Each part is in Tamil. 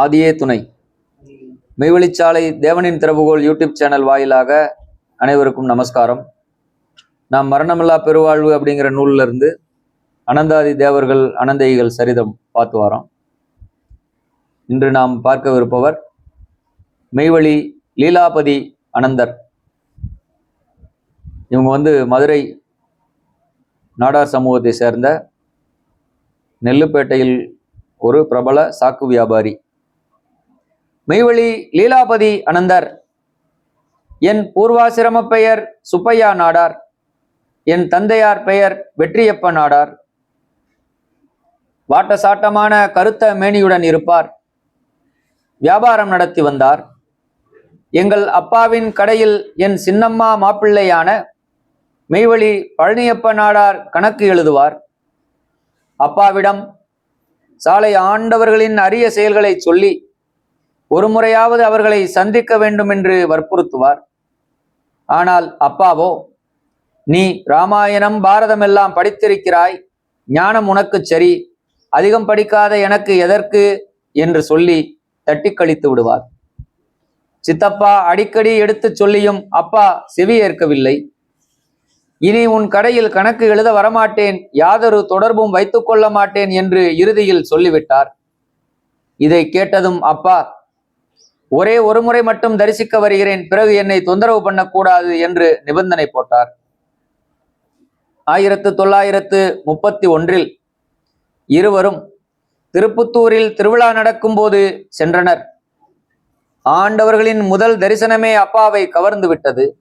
ஆதியே துணை. மெய்வழிச்சாலை தேவனின் திறவுகோல் யூடியூப் சேனல் வாயிலாக அனைவருக்கும் நமஸ்காரம். நாம் மரணமில்லா பெருவாழ்வு அப்படிங்கிற நூல்ல இருந்து அனந்தாதி தேவர்கள் அனந்தைகள் சரிதம் பார்த்து வரோம். இன்று நாம் பார்க்கவிருப்பவர் மெய்வழி லீலாபதி அனந்தர். இவங்க வந்து மதுரை நாடார் சமூகத்தை சேர்ந்த நெல்லுப்பேட்டையில் ஒரு பிரபல சாக்கு வியாபாரி. மெய்வழி லீலாபதி அனந்தர். என் பூர்வாசிரம பெயர் சுப்பையா நாடார். என் தந்தையார் பெயர் வெற்றியப்ப நாடார். வாட்டசாட்டமான கருத்த மேனியுடன் இருப்பார். வியாபாரம் நடத்தி வந்தார். எங்கள் அப்பாவின் கடையில் என் சின்னம்மா மாப்பிள்ளையான மெய்வழி பழனியப்ப நாடார் கணக்கு எழுதுவார். அப்பாவிடம் சாலை ஆண்டவர்களின் அரிய செயல்களை சொல்லி ஒரு முறையாவது அவர்களை சந்திக்க வேண்டும் என்று வற்புறுத்துவார். ஆனால் அப்பாவோ நீ ராமாயணம் பாரதம் எல்லாம் படித்திருக்கிறாய் ஞானம் உனக்குச் சரி அதிகம் படிக்காத எனக்கு எதற்கு? என்று சொல்லி தட்டி கழித்து விடுவார். சித்தப்பா அடிக்கடி எடுத்துச் சொல்லியும் அப்பா செவி ஏற்கவில்லை. இனி உன் கடையில் கணக்கு எழுத வரமாட்டேன் யாதொரு தொடர்பும் வைத்துக்கொள்ள மாட்டேன் என்று இறுதியில் சொல்லிவிட்டார். இதை கேட்டதும் அப்பா ஒரே ஒரு முறை மட்டும் தரிசிக்க வருகிறேன். பிறகு என்னை தொந்தரவு பண்ணக்கூடாது என்று நிபந்தனை போட்டார். ஆயிரத்து தொள்ளாயிரத்து முப்பத்தி ஒன்றில் இருவரும் திருப்புத்தூரில் திருவிழா நடக்கும்போது சென்றனர். ஆண்டவர்களின் முதல் தரிசனமே அப்பாவை கவர்ந்து விட்டது.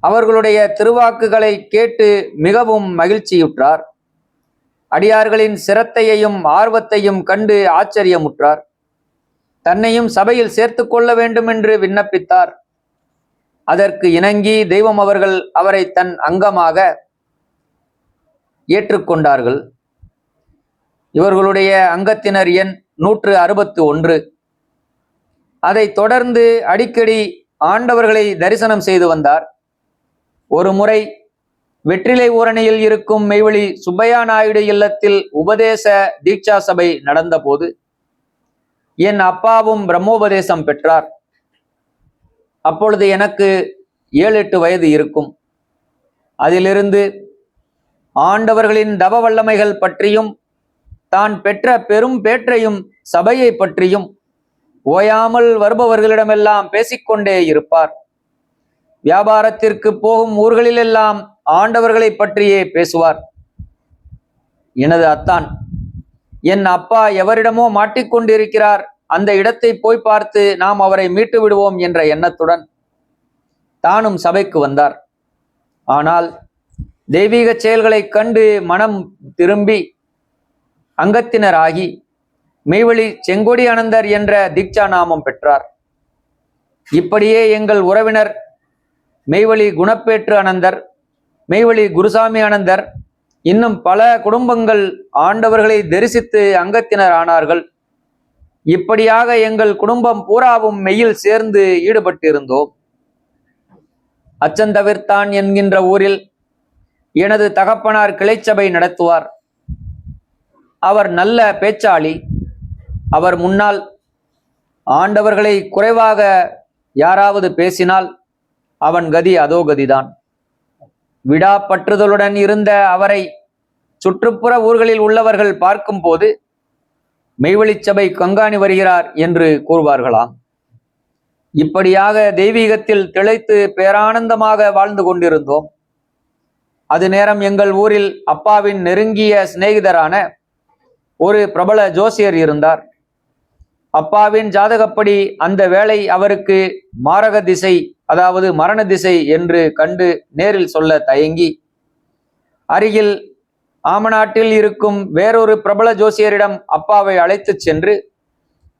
அவர்களுடைய திருவாக்குகளை கேட்டு மிகவும் மகிழ்ச்சியுற்றார். அடியார்களின் சிரத்தையையும் ஆர்வத்தையும் கண்டு ஆச்சரியமுற்றார். தன்னையும் சபையில் சேர்த்து கொள்ள வேண்டும் என்று விண்ணப்பித்தார். அதற்கு இணங்கி தெய்வம் அவர்கள் அவரை தன் அங்கமாக ஏற்றுக்கொண்டார்கள். இவர்களுடைய அங்கத்தினர் எண் நூற்று அறுபத்து ஒன்று. அதை தொடர்ந்து அடிக்கடி ஆண்டவர்களை தரிசனம் செய்து வந்தார். ஒரு முறை வெற்றிலை ஊரணியில் இருக்கும் மெய்வழி சுப்பையா நாயுடு இல்லத்தில் உபதேச தீட்சா சபை நடந்தபோது என் அப்பாவும் பிரம்மோபதேசம் பெற்றார். அப்பொழுது எனக்கு ஏழு எட்டு வயது இருக்கும். அதிலிருந்து ஆண்டவர்களின் தவ வல்லமைகள் பற்றியும் தான் பெற்ற பெரும் பேற்றையும் சபையை பற்றியும் ஓயாமல் வருபவர்களிடமெல்லாம் பேசிக்கொண்டே இருப்பார். வியாபாரத்திற்கு போகும் ஊர்களிலெல்லாம் ஆண்டவர்களை பற்றியே பேசுவார். எனது அத்தான். என் அப்பா எவரிடமோ மாட்டிக்கொண்டிருக்கிறார். அந்த இடத்தை போய் பார்த்து நாம் அவரை மீட்டு விடுவோம் என்ற எண்ணத்துடன் தானும் சபைக்கு வந்தார். ஆனால் தெய்வீக செயல்களைக் கண்டு மனம் திரும்பி அங்கத்தினராகி மெய்வழி செங்கொடி அனந்தர் என்ற தீட்சா நாமம் பெற்றார். இப்படியே எங்கள் உறவினர் மெய்வழி குணப்பேற்று அனந்தர் மெய்வழி குருசாமி அனந்தர் இன்னும் பல குடும்பங்கள் ஆண்டவர்களை தரிசித்து அங்கத்தினர் ஆனார்கள் இப்படியாக எங்கள் குடும்பம் பூராவும் மெயில் சேர்ந்து ஈடுபட்டிருந்தோம். அச்சந்தவிர்த்தான் என்கின்ற ஊரில் எனது தகப்பனார் கிளைச்சபை நடத்துவார். அவர் நல்ல பேச்சாளி. அவர் முன்னால் ஆண்டவர்களை குறைவாக யாராவது பேசினால் அவன் கதி அதோ கதிதான். விடாப்பற்றுதலுடன் இருந்த அவரை சுற்றுப்புற ஊர்களில் உள்ளவர்கள் பார்க்கும்போது மெய்வெளிச்சபை கங்காணி வருகிறார் என்று கூறுவார்களாம். இப்படியாக தெய்வீகத்தில் திளைத்து பேரானந்தமாக வாழ்ந்து கொண்டிருந்தோம். அது நேரம் எங்கள் ஊரில் அப்பாவின் நெருங்கிய சிநேகிதரான ஒரு பிரபல ஜோசியர் இருந்தார். அப்பாவின் ஜாதகப்படி அந்த வேலை அவருக்கு மாரக திசை அதாவது மரண திசை என்று கண்டு நேரில் சொல்ல தயங்கி. அருகில் ஆமநாட்டில் இருக்கும் வேறொரு பிரபல ஜோசியரிடம் அப்பாவை அழைத்துச் சென்று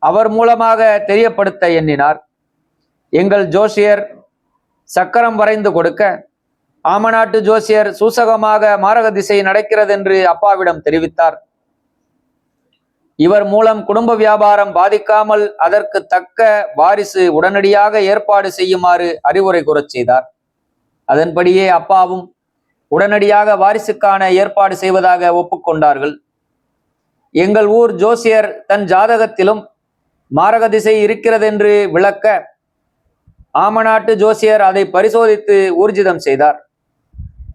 அவர் மூலமாக தெரியப்படுத்த எண்ணினார். எங்கள் ஜோசியர் சக்கரம் வரைந்து கொடுக்க ஆமநாட்டு ஜோசியர் சூசகமாக மாரக திசை நடக்கிறது என்று அப்பாவிடம் தெரிவித்தார். இவர் மூலம் குடும்ப வியாபாரம் பாதிக்காமல் அதற்கு தக்க வாரிசு உடனடியாக ஏற்பாடு செய்யுமாறு அறிவுரை கூறச் செய்தார். அதன்படியே அப்பாவும் உடனடியாக வாரிசுக்கான ஏற்பாடு செய்வதாக ஒப்புக்கொண்டார்கள். எங்கள் ஊர் ஜோசியர் தன் ஜாதகத்திலும் மாரக திசை இருக்கிறதென்று விளக்க ஆமநாட்டு ஜோசியர் அதை பரிசோதித்து ஊர்ஜிதம் செய்தார்.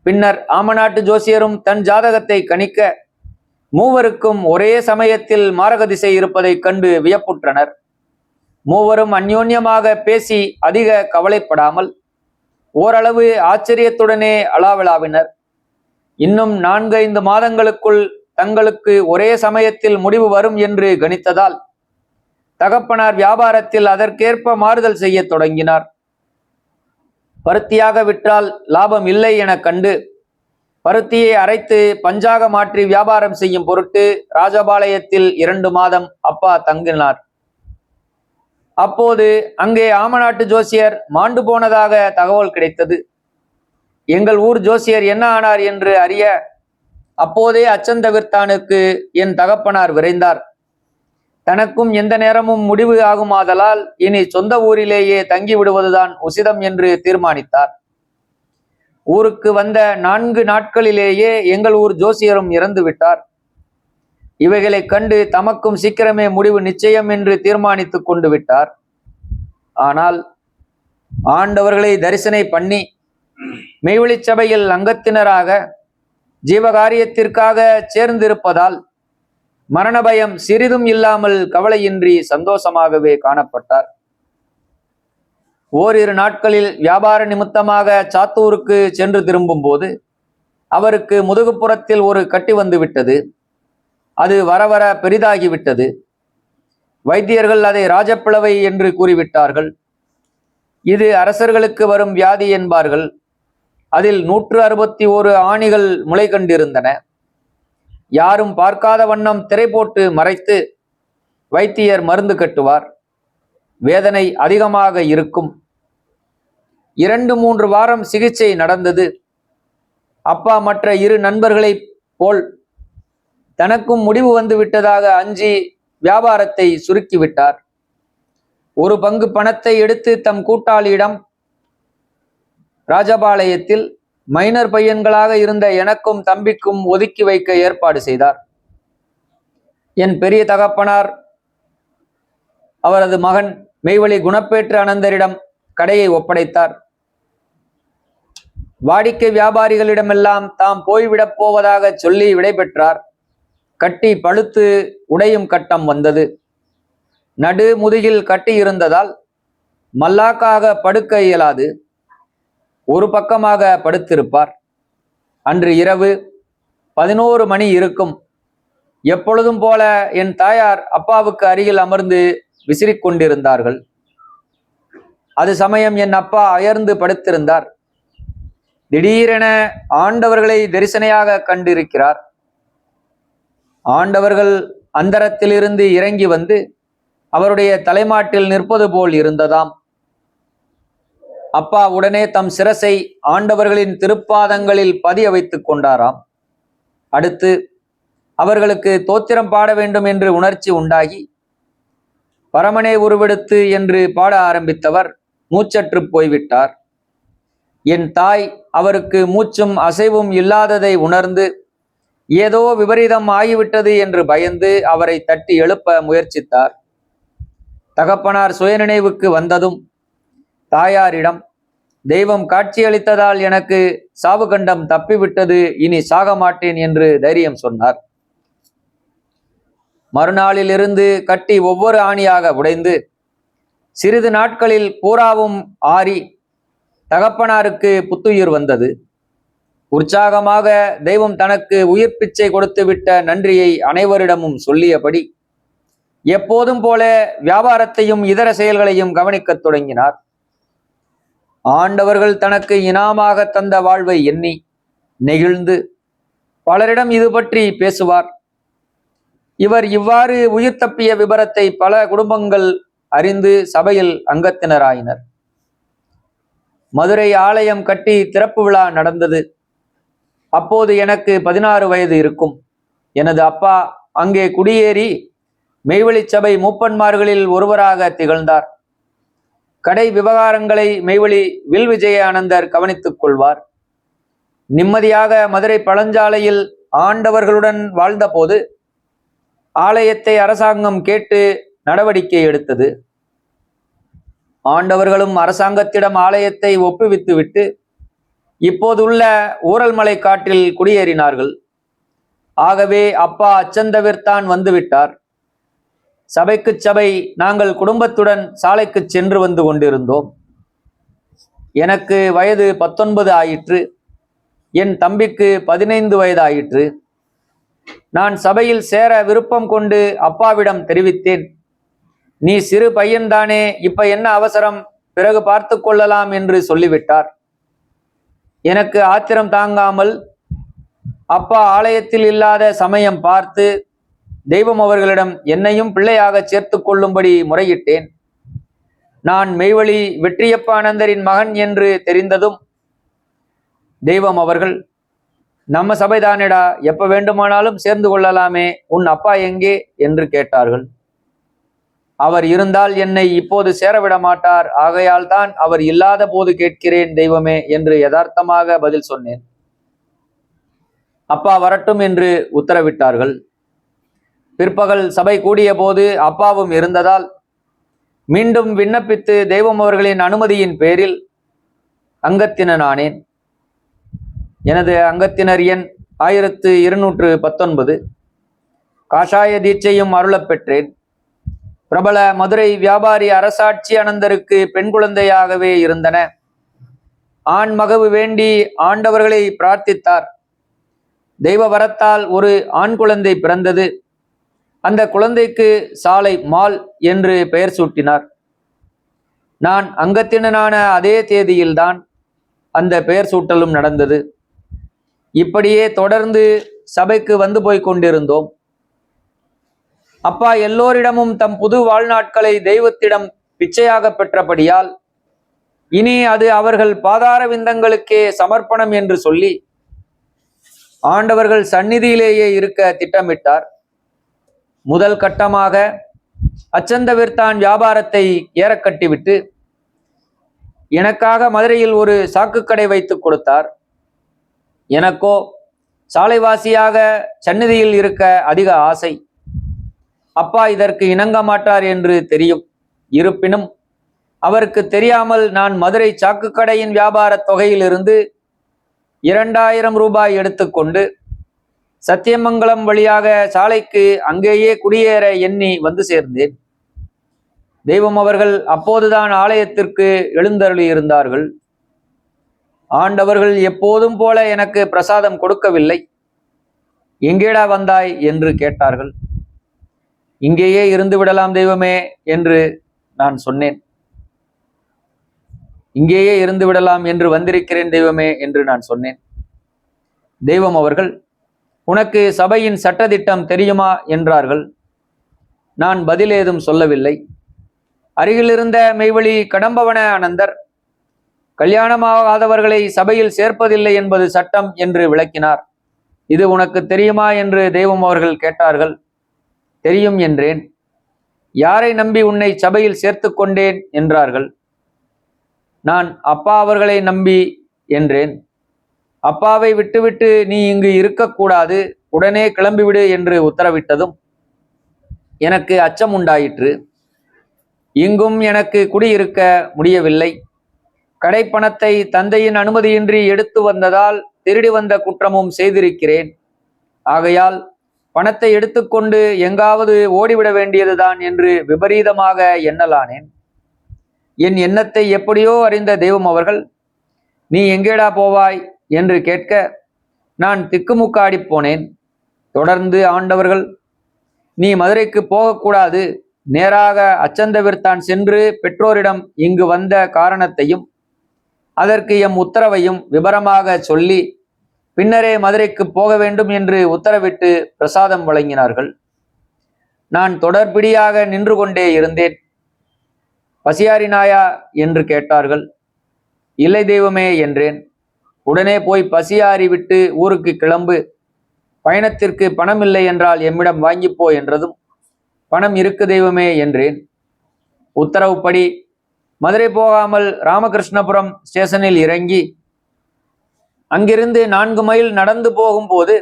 பின்னர் ஆமநாட்டு ஜோசியரும் தன் ஜாதகத்தை கணிக்க மூவருக்கும் ஒரே சமயத்தில் மாரக திசை இருப்பதைக் கண்டு வியப்புற்றனர். மூவரும் அந்யோன்யமாக பேசி அதிக கவலைப்படாமல் ஓரளவு ஆச்சரியத்துடனே அளாவிளாவினர் இன்னும் நான்கைந்து மாதங்களுக்குள் தங்களுக்கு ஒரே சமயத்தில் முடிவு வரும் என்று கணித்ததால் தகப்பனார் வியாபாரத்தில் அதற்கேற்ப மாறுதல் செய்யத் தொடங்கினார். பருத்தியாக விற்றால் லாபம் இல்லை என கண்டு பருத்தியை அரைத்து பஞ்சாக மாற்றி வியாபாரம் செய்யும் பொருட்டு ராஜபாளையத்தில் இரண்டு மாதம் அப்பா தங்கினார். அப்போது அங்கே ஆமநாட்டு ஜோசியர் மாண்டு போனதாக தகவல் கிடைத்தது. எங்கள் ஊர் ஜோசியர் என்ன ஆனார் என்று அறிய அப்போதே அச்சந்தவிர்த்தானுக்கு என் தகப்பனார் விரைந்தார். தனக்கும் எந்த நேரமும் முடிவு ஆகுமாதலால் இனி சொந்த ஊரிலேயே தங்கி விடுவதுதான் உசிதம் என்று தீர்மானித்தார். ஊருக்கு வந்த நான்கு நாட்களிலேயே எங்கள் ஊர் ஜோசியரும் இறந்து விட்டார். இவைகளை கண்டு தமக்கும் சீக்கிரமே முடிவு நிச்சயம் என்று தீர்மானித்துக் கொண்டு விட்டார். ஆனால் ஆண்டவர்களை தரிசனை பண்ணி மெய்வழிச் சபையில் அங்கத்தினராக ஜீவகாரியத்திற்காக சேர்ந்திருப்பதால் மரண பயம் சிறிதும் இல்லாமல் கவலையின்றி சந்தோஷமாகவே காணப்பட்டார். ஓரிரு நாட்களில் வியாபார நிமித்தமாக சாத்தூருக்கு சென்று திரும்பும்போது அவருக்கு முதுகுப்புறத்தில் ஒரு கட்டி வந்து விட்டது அது வர வர பெரிதாகிவிட்டது. வைத்தியர்கள் அதை ராஜப்பிளவை என்று கூறிவிட்டார்கள். இது அரசர்களுக்கு வரும் வியாதி என்பார்கள். அதில் நூற்று அறுபத்தி ஓரு ஆணிகள் முளை கண்டிருந்தன. யாரும் பார்க்காத வண்ணம் திரை போட்டு மறைத்து வைத்தியர் மருந்து கட்டுவார். வேதனை அதிகமாக இருக்கும். இரண்டு மூன்று வாரம் சிகிச்சை நடந்தது. அப்பா மற்ற இரு நண்பர்களைப் போல் தனக்கும் முடிவு வந்து விட்டதாக அஞ்சி வியாபாரத்தை சுருக்கிவிட்டார் ஒரு பங்கு பணத்தை எடுத்து தம் கூட்டாளியிடம் ராஜபாளையத்தில் மைனர் பையன்களாக இருந்த எனக்கும் தம்பிக்கும் ஒதுக்கி வைக்க ஏற்பாடு செய்தார். என் பெரிய தகப்பனார் அவரது மகன் மெய்வழி குணப்பேற்று அனந்தரிடம் கடையை ஒப்படைத்தார். வாடிக்கை வியாபாரிகளிடமெல்லாம் தாம் போய்விடப் போவதாக சொல்லி விடைபெற்றார். கட்டி பழுத்து உடையும் கட்டம் வந்தது. நடு முதுகில் கட்டி இருந்ததால் மல்லாக்காக படுக்க இயலாது. ஒரு பக்கமாக படுத்திருப்பார். அன்று இரவு பதினோரு மணி இருக்கும். எப்பொழுதும் போல என் தாயார் அப்பாவுக்கு அருகில் அமர்ந்து விசிறிக் கொண்டிருந்தார்கள் அது சமயம் என் அப்பா அயர்ந்து படுத்திருந்தார். திடீரென ஆண்டவர்களை தரிசனையாக கண்டிருக்கிறார். ஆண்டவர்கள் அந்தரத்திலிருந்து இறங்கி வந்து அவருடைய தலைமாட்டில் நிற்பது போல் இருந்ததாம். அப்பா உடனே தம் சிரசை ஆண்டவர்களின் திருப்பாதங்களில் பதிய வைத்துக் கொண்டாராம். அடுத்து அவர்களுக்கு தோத்திரம் பாட வேண்டும் என்று உணர்ச்சி உண்டாகி பரமனே உருவெடுத்து என்று பாட ஆரம்பித்தவர் மூச்சற்று போய்விட்டார். என் தாய் அவருக்கு மூச்சும் அசைவும் இல்லாததை உணர்ந்து ஏதோ விபரீதம் ஆகிவிட்டது என்று பயந்து அவரை தட்டி எழுப்ப முயற்சித்தார். தகப்பனார் சுயநினைவுக்கு வந்ததும் தாயாரிடம் தெய்வம் காட்சியளித்ததால் எனக்கு சாவுகண்டம் தப்பிவிட்டது இனி சாக மாட்டேன் என்று தைரியம் சொன்னார். மறுநாளிலிருந்து கட்டி ஒவ்வொரு ஆணியாக உடைந்து சிறிது நாட்களில் பூராவும் ஆறி தகப்பனாருக்கு புத்துயிர் வந்தது. உற்சாகமாக தெய்வம் தனக்கு உயிர் பிச்சை கொடுத்துவிட்ட நன்றியை அனைவரிடமும் சொல்லியபடி எப்போதும் போல வியாபாரத்தையும் இதர செயல்களையும் கவனிக்கத் தொடங்கினார். ஆண்டவர்கள் தனக்கு இனாமாக தந்த வாழ்வை எண்ணி நெகிழ்ந்து பலரிடம் இது பற்றி பேசுவார். இவர் இவ்வாறு உயிர் தப்பிய விபரத்தை பல குடும்பங்கள் அறிந்து சபையில் அங்கத்தினராயினர். மதுரை ஆலயம் கட்டி திறப்பு விழா நடந்தது. அப்போது எனக்கு பதினாறு வயது இருக்கும். எனது அப்பா அங்கே குடியேறி மெய்வழிச் சபை மூப்பன்மார்களில் ஒருவராக திகழ்ந்தார். கடை விவகாரங்களை மெய்வழி வில் விஜயானந்தர் கவனித்துக் கொள்வார். நிம்மதியாக மதுரை பழஞ்சாலையில் ஆண்டவர்களுடன் வாழ்ந்தபோது ஆலயத்தை அரசாங்கம் கேட்டு நடவடிக்கை எடுத்தது. ஆண்டவர்களும் அரசாங்கத்திடம் ஆலயத்தை ஒப்புவித்துவிட்டு இப்போதுள்ள ஊரல்மலை காட்டில் குடியேறினார்கள். ஆகவே அப்பா அச்சந்தவிர்தான் வந்துவிட்டார். சபைக்கு சபை நாங்கள் குடும்பத்துடன் சாலைக்கு சென்று வந்து கொண்டிருந்தோம். எனக்கு வயது பத்தொன்பது ஆயிற்று என் தம்பிக்கு பதினைந்து வயது ஆயிற்று நான் சபையில் சேர விருப்பம் கொண்டு அப்பாவிடம் தெரிவித்தேன். நீ சிறு பையன்தானே இப்ப என்ன அவசரம்? பிறகு பார்த்து கொள்ளலாம் என்று சொல்லிவிட்டார். எனக்கு ஆத்திரம் தாங்காமல் அப்பா ஆலயத்தில் இல்லாத சமயம் பார்த்து தெய்வம் அவர்களிடம் என்னையும் பிள்ளையாக சேர்த்து கொள்ளும்படி முறையிட்டேன். நான் மெய்வழி வெற்றியப்பானந்தரின் மகன் என்று தெரிந்ததும் தெய்வம் அவர்கள் நம்ம சபைதானேடா எப்ப வேண்டுமானாலும் சேர்ந்து கொள்ளலாமே உன் அப்பா எங்கே என்று கேட்டார்கள். அவர் இருந்தால் என்னை இப்போது சேரவிட மாட்டார் ஆகையால் தான் அவர் இல்லாத போது கேட்கிறேன் தெய்வமே என்று யதார்த்தமாக பதில் சொன்னேன். அப்பா வரட்டும் என்று உத்தரவிட்டார்கள். பிற்பகல் சபை கூடிய போது அப்பாவும் இருந்ததால் மீண்டும் விண்ணப்பித்து தெய்வம் அவர்களின் அனுமதியின் பேரில் அங்கத்தினனானேன். எனது அங்கத்தினர் எண் ஆயிரத்து இருநூற்று பத்தொன்பது. காஷாய தீட்சையும் அருளப்பெற்றேன் பிரபல மதுரை வியாபாரி அரசாட்சி அனந்தருக்கு பெண் குழந்தையாகவே இருந்தன. ஆண் மகவு வேண்டி ஆண்டவர்களை பிரார்த்தித்தார். தெய்வ வரத்தால் ஒரு ஆண் குழந்தை பிறந்தது. அந்த குழந்தைக்கு சாலை மால் என்று பெயர் சூட்டினார். நான் அங்கத்தினனான அதே தேதியில்தான் அந்த பெயர் சூட்டலும் நடந்தது. இப்படியே தொடர்ந்து சபைக்கு வந்து போய் கொண்டிருந்தோம். அப்பா எல்லோரிடமும் தம் புது வாழ்நாட்களை தெய்வத்திடம் பிச்சையாக பெற்றபடியால் இனி அது அவர்கள் பாதார விந்தங்களுக்கே சமர்ப்பணம் என்று சொல்லி ஆண்டவர்கள் சந்நிதியிலேயே இருக்க திட்டமிட்டார். முதல் கட்டமாக அச்சந்தவிர்தான் வியாபாரத்தை ஏறக்கட்டிவிட்டு எனக்காக மதுரையில் ஒரு சாக்குக்கடை வைத்து கொடுத்தார். எனக்கோ சாலைவாசியாக சந்நிதியில் இருக்க அதிக ஆசை. அப்பா இதற்கு இணங்க மாட்டார் என்று தெரியும். இருப்பினும் அவருக்கு தெரியாமல் நான் மதுரை சாக்கு கடையின் வியாபார தொகையிலிருந்து இரண்டாயிரம் ரூபாய் எடுத்துக்கொண்டு சத்தியமங்கலம் வழியாக சாலைக்கு அங்கேயே குடியேற எண்ணி வந்து சேர்ந்தேன். தெய்வம் அவர்கள் அப்போதுதான் ஆலயத்திற்கு எழுந்தருளி இருந்தார்கள் ஆண்டவர்கள் எப்போதும் போல எனக்கு பிரசாதம் கொடுக்கவில்லை. எங்கேடா வந்தாய் என்று கேட்டார்கள். இங்கேயே இருந்து விடலாம் தெய்வமே என்று நான் சொன்னேன். இங்கேயே இருந்து விடலாம் என்று வந்திருக்கிறேன் தெய்வமே என்று நான் சொன்னேன். தெய்வம் அவர்கள் உனக்கு சபையின் சட்டதிட்டம் தெரியுமா? என்றார்கள். நான் பதில் ஏதும் சொல்லவில்லை. அருகிலிருந்த மெய்வழி கடம்பவன அனந்தர் கல்யாணமாகாதவர்களை சபையில் சேர்ப்பதில்லை என்பது சட்டம் என்று விளக்கினார். இது உனக்கு தெரியுமா என்று தெய்வம் அவர்கள் கேட்டார்கள். தெரியும் என்றேன். யாரை நம்பி உன்னை சபையில் சேர்த்து கொண்டேன்? என்றார்கள். நான் அப்பா அவர்களை நம்பி என்றேன். அப்பாவை விட்டுவிட்டு நீ இங்கு இருக்கக்கூடாது. உடனே கிளம்பிவிடு என்று உத்தரவிட்டதும் எனக்கு அச்சம் உண்டாயிற்று இங்கும் எனக்கு குடியிருக்க முடியவில்லை. கடைப்பணத்தை தந்தையின் அனுமதியின்றி எடுத்து வந்ததால் திருடி வந்த குற்றமும் செய்திருக்கிறேன். ஆகையால் பணத்தை எடுத்துக்கொண்டு எங்காவது ஓடிவிட வேண்டியதுதான் என்று விபரீதமாக எண்ணலானேன். என் எண்ணத்தை எப்படியோ அறிந்த தெய்வம் அவர்கள் நீ எங்கேடா போவாய்? என்று கேட்க நான் திக்குமுக்காடி போனேன். தொடர்ந்து ஆண்டவர்கள் நீ மதுரைக்கு போகக்கூடாது. நேராக அச்சந்தவிர்தான் சென்று பெற்றோரிடம் இங்கு வந்த காரணத்தையும் அதற்கு எம் உத்தரவையும் விபரமாக சொல்லி பின்னரே மதுரைக்கு போக வேண்டும் என்று உத்தரவிட்டு பிரசாதம் வழங்கினார்கள். நான் தொடர்பிடியாக நின்று கொண்டே இருந்தேன். பசியாரினாயா என்று கேட்டார்கள். இல்லை தெய்வமே என்றேன். உடனே போய் பசியாறிவிட்டு ஊருக்கு கிளம்பு. பயணத்திற்கு பணம் இல்லை என்றால் எம்மிடம் வாங்கிப்போ என்றதும் பணம் இருக்கு தெய்வமே என்றேன். உத்தரவுப்படி மதுரை போகாமல் ராமகிருஷ்ணபுரம் ஸ்டேஷனில் இறங்கி அங்கிருந்து நான்கு மைல் நடந்து போகும்போது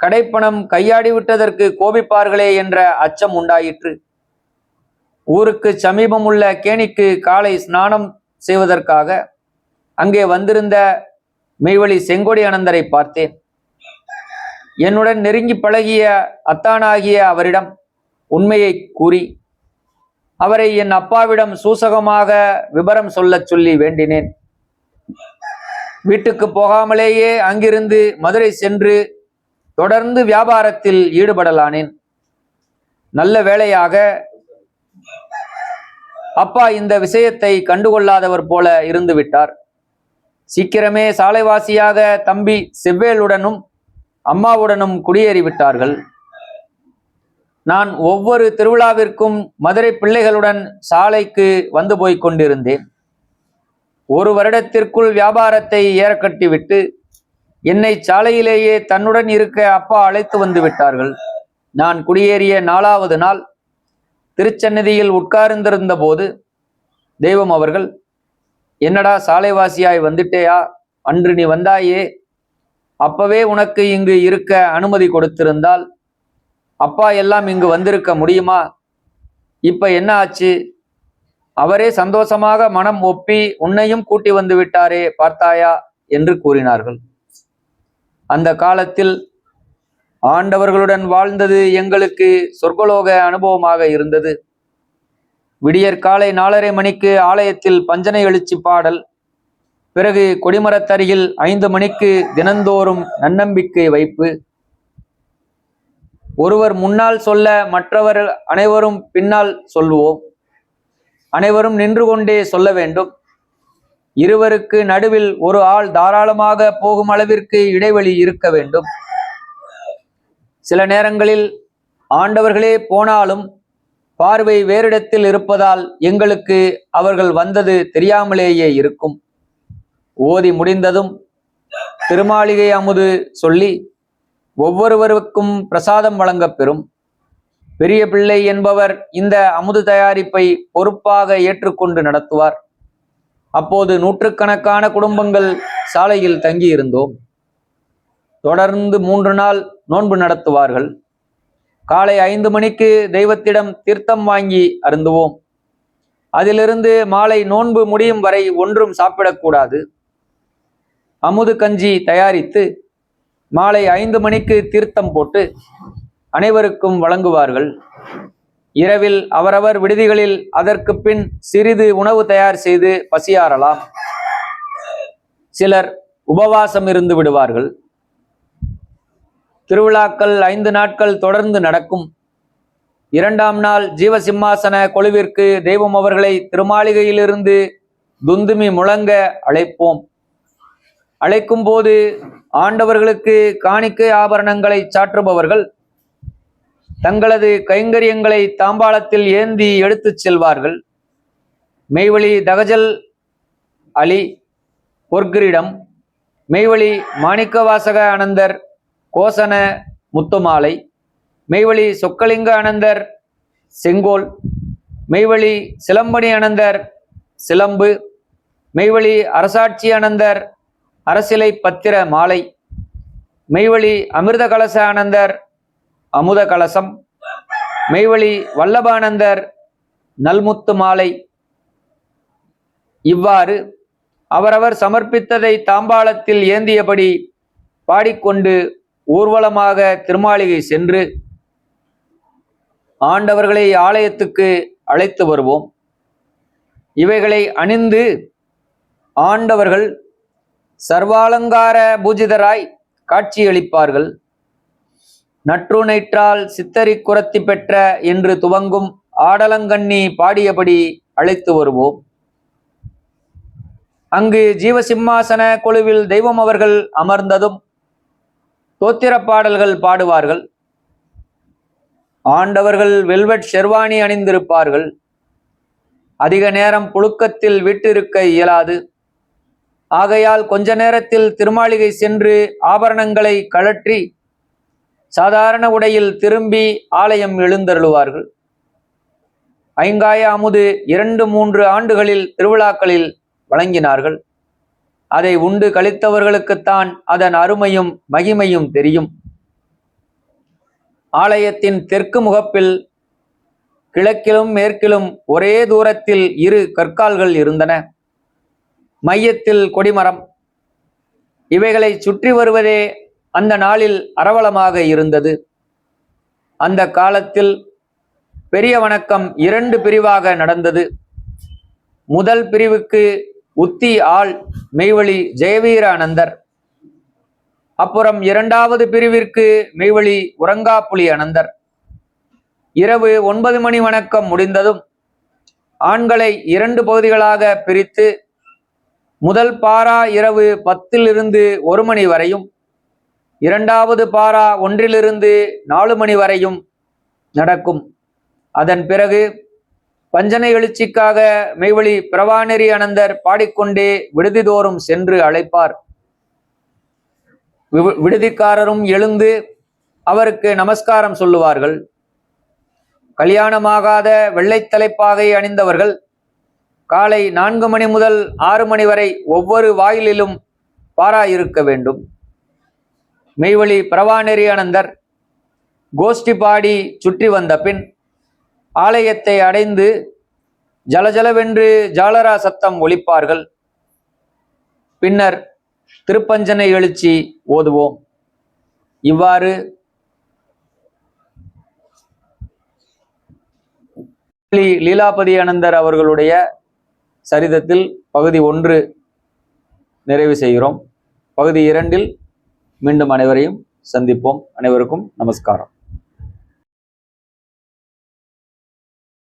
கடைப்பணம் கையாடி விட்டதற்கு கோபிப்பார்களே என்ற அச்சம் உண்டாயிற்று. ஊருக்கு சமீபமுள்ள கேணிக்கு காலை ஸ்நானம் செய்வதற்காக அங்கே வந்திருந்த மெய்வழி செங்கொடி அனந்தரை பார்த்தேன். என்னுடன் நெருங்கி பழகிய அத்தானாகிய அவரிடம் உண்மையை கூறி அவரை என் அப்பாவிடம் சூசகமாக விபரம் சொல்லச் சொல்லி வேண்டினேன். வீட்டுக்கு போகாமலேயே அங்கிருந்து மதுரை சென்று தொடர்ந்து வியாபாரத்தில் ஈடுபடலானேன். நல்ல வேளையாக அப்பா இந்த விஷயத்தை கண்டுகொள்ளாதவர் போல இருந்து விட்டார். சீக்கிரமே சாலைவாசியாக தம்பி செவ்வேலுடனும் அம்மாவுடனும் குடியேறிவிட்டார்கள். நான் ஒவ்வொரு திருவிழாவிற்கும் மதுரை பிள்ளைகளுடன் சாலைக்கு வந்து போய் கொண்டிருந்தேன். ஒரு வருடத்திற்குள் வியாபாரத்தை ஏறக்கட்டிவிட்டு என்னை சாலையிலேயே தன்னுடன் இருக்க அப்பா அழைத்து வந்து விட்டார்கள். நான் குடியேறிய நாலாவது நாள் திருச்சன்னதியில் உட்கார்ந்திருந்த போது தெய்வம் அவர்கள் என்னடா சாலைவாசியாய் வந்துட்டேயா? அன்று நீ வந்தாயே. அப்பவே உனக்கு இங்கு இருக்க அனுமதி கொடுத்திருந்தால் அப்பா எல்லாம் இங்கு வந்திருக்க முடியுமா? இப்ப என்ன ஆச்சு? அவரே சந்தோஷமாக மனம் ஒப்பி உன்னையும் கூட்டி வந்து விட்டாரே பார்த்தாயா? என்று கூறினார்கள். அந்த காலத்தில் ஆண்டவர்களுடன் வாழ்ந்தது எங்களுக்கு சொர்க்கலோக அனுபவமாக இருந்தது. விடியற் காலை நாலரை மணிக்கு ஆலயத்தில் பஞ்சனை எழுச்சி பாடல் பிறகு கொடிமரத்தருகில் ஐந்து மணிக்கு தினந்தோறும் நன்னம்பிக்கை வைப்பு ஒருவர் முன்னால் சொல்ல மற்றவர் அனைவரும் பின்னால் சொல்லுவோம். அனைவரும் நின்று கொண்டே சொல்ல வேண்டும். இருவருக்கு நடுவில் ஒரு ஆள் தாராளமாக போகும் அளவிற்கு இடைவெளி இருக்க வேண்டும். சில நேரங்களில் ஆண்டவர்களே போனாலும் பார்வை வேறிடத்தில் இருப்பதால் எங்களுக்கு அவர்கள் வந்தது தெரியாமலேயே இருக்கும். ஓதி முடிந்ததும் திருமாளிகை அமுது சொல்லி ஒவ்வொருவருக்கும் பிரசாதம் வழங்கப்பெறும் பெரிய பிள்ளை என்பவர் இந்த அமுது தயாரிப்பை பொறுப்பாக ஏற்றுக்கொண்டு நடத்துவார். அப்போது நூற்றுக்கணக்கான குடும்பங்கள் சாலையில் தங்கியிருந்தோம். தொடர்ந்து மூன்று நாள் நோன்பு நடத்துவார்கள். காலை ஐந்து மணிக்கு தெய்வத்திடம் தீர்த்தம் வாங்கி அருந்துவோம். அதிலிருந்து மாலை நோன்பு முடியும் வரை ஒன்றும் சாப்பிடக்கூடாது. அமுது கஞ்சி தயாரித்து மாலை ஐந்து மணிக்கு தீர்த்தம் போட்டு அனைவருக்கும் வழங்குவார்கள். இரவில் அவரவர் விடுதிகளில் அதற்கு பின் சிறிது உணவு தயார் செய்து பசியாறலாம். சிலர் உபவாசம் இருந்து விடுவார்கள். திருவிழாக்கள் ஐந்து நாட்கள் தொடர்ந்து நடக்கும். இரண்டாம் நாள் ஜீவசிம்மாசன கொழுவிற்கு தெய்வம் அவர்களை திருமாளிகையிலிருந்து துந்துமி முழங்க அழைப்போம். அழைக்கும் போது ஆண்டவர்களுக்கு காணிக்கை ஆபரணங்களை சாற்றுபவர்கள் தங்களது கைங்கரியங்களை தாம்பாளத்தில் ஏந்தி எடுத்துச் செல்வார்கள். மெய்வழி தகஜல் அலி பொற்கிரிடம் மெய்வழி மாணிக்கவாசக அனந்தர் கோசன முத்துமாலை மெய்வழி சொக்கலிங்க அனந்தர் செங்கோல் மெய்வழி சிலம்பணி அனந்தர் சிலம்பு மெய்வழி அரசாட்சி அனந்தர் அரசிலை பத்திர மாலை. மெய்வழி அமிர்த கலச ஆனந்தர் அமுத கலசம் மெய்வழி வல்லபானந்தர் நல்முத்து மாலை. இவ்வாறு அவரவர் சமர்ப்பித்ததை தாம்பாளத்தில் ஏந்தியபடி பாடிக்கொண்டு ஊர்வலமாக திருமாளிகை சென்று ஆண்டவர்களை ஆலயத்துக்கு அழைத்து வருவோம். இவைகளை அணிந்து ஆண்டவர்கள் சர்வாலங்கார பூஜிதராய் காட்சியளிப்பார்கள். நற்றுணைற்றால் சித்தரி குரத்தி பெற்ற என்று துவங்கும் ஆடலங்கண்ணி பாடியபடி அழைத்து வருவோம். அங்கு ஜீவசிம்மாசன குழுவில் தெய்வம் அவர்கள் அமர்ந்ததும் தோத்திர பாடல்கள் பாடுவார்கள். ஆண்டவர்கள் வெல்வெட் ஷெர்வானி அணிந்திருப்பார்கள். அதிக நேரம் புழுக்கத்தில் விட்டிருக்க இயலாது. ஆகையால் கொஞ்ச நேரத்தில் திருமாளிகை சென்று ஆபரணங்களை கழற்றி சாதாரண உடையில் திரும்பி ஆலயம் எழுந்தருளுவார்கள். ஐங்காய அமுது இரண்டு மூன்று ஆண்டுகளில் திருவிழாக்களில் வழங்கினார்கள். அதை உண்டு கழித்தவர்களுக்குத்தான் அதன் அருமையும் மகிமையும் தெரியும். ஆலயத்தின் தெற்கு முகப்பில் கிழக்கிலும் மேற்கிலும் ஒரே தூரத்தில் இரு கற்கால்கள் இருந்தன. மையத்தில் கொடிமரம். இவைகளை சுற்றி வருவதே அந்த நாளில் அரவலமாக இருந்தது. அந்த காலத்தில் பெரிய வணக்கம் இரண்டு பிரிவாக நடந்தது. முதல் பிரிவுக்கு உத்தி ஆள் மெய்வழி ஜெயவீர அனந்தர் அப்புறம் இரண்டாவது பிரிவிற்கு மெய்வழி உறங்காப்புலி அனந்தர். இரவு ஒன்பது மணி வணக்கம் முடிந்ததும் ஆண்களை இரண்டு பகுதிகளாக பிரித்து முதல் பாரா இரவு பத்திலிருந்து ஒரு மணி வரையும் இரண்டாவது பாரா ஒன்றிலிருந்து நாலு மணி வரையும் நடக்கும். அதன் பிறகு பஞ்சனை எழுச்சிக்காக மெய்வழி பிரவாநெறி அனந்தர் பாடிக்கொண்டே விடுதிதோறும் சென்று அழைப்பார். விடுதிக்காரரும் எழுந்து அவருக்கு நமஸ்காரம் சொல்லுவார்கள். கல்யாணமாகாத வெள்ளைத் தலைப்பாகை அணிந்தவர்கள் காலை நான்கு மணி முதல் ஆறு மணி வரை ஒவ்வொரு வாயிலிலும் பாரா இருக்க வேண்டும். மெய்வழி பிரவாநெறி அனந்தர் கோஷ்டி பாடி சுற்றி வந்த பின் ஆலயத்தை அடைந்து ஜலஜலவென்று ஜாலரா சத்தம் ஒழிப்பார்கள் பின்னர் திருப்பஞ்சனை எழுச்சி ஓதுவோம். இவ்வாறு லீலாபதி அனந்தர் அவர்களுடைய சரிதத்தில் பகுதி ஒன்று நிறைவு செய்கிறோம். பகுதி இரண்டில் மீண்டும் அனைவரையும் சந்திப்போம். அனைவருக்கும் நமஸ்காரம்.